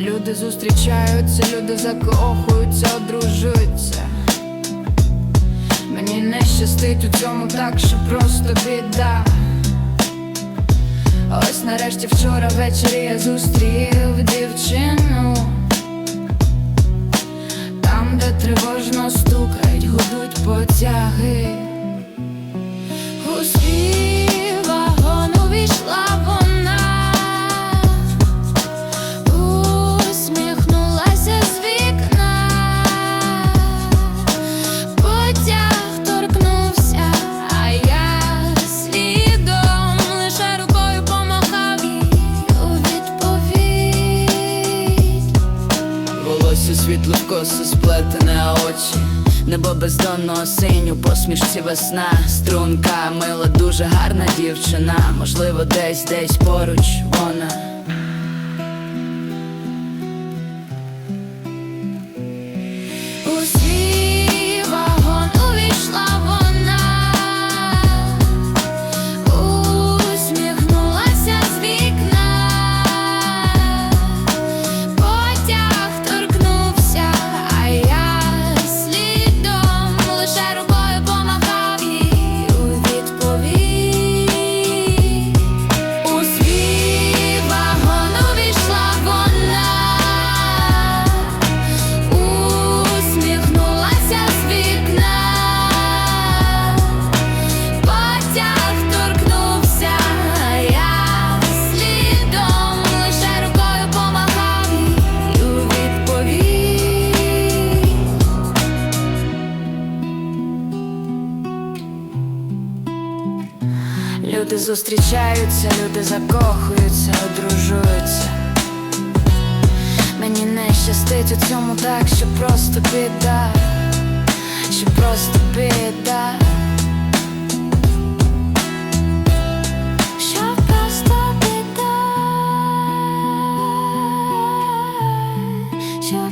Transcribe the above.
люди зустрічаються, люди закохуються, одружуються. Мені не щастить у цьому так, що просто біда. Ось нарешті вчора ввечері я зустрів дівчину. Там, де тривожно стукають, гудуть потяги. Світло коси сплетене, очі Небо бездонного синю, посмішці весна, струнка, мила, дуже гарна дівчина, можливо, десь, десь поруч вона. Люди зустрічаються, люди закохуються, одружуються. Мені не щастить у цьому так, що просто біда, що просто біда. Що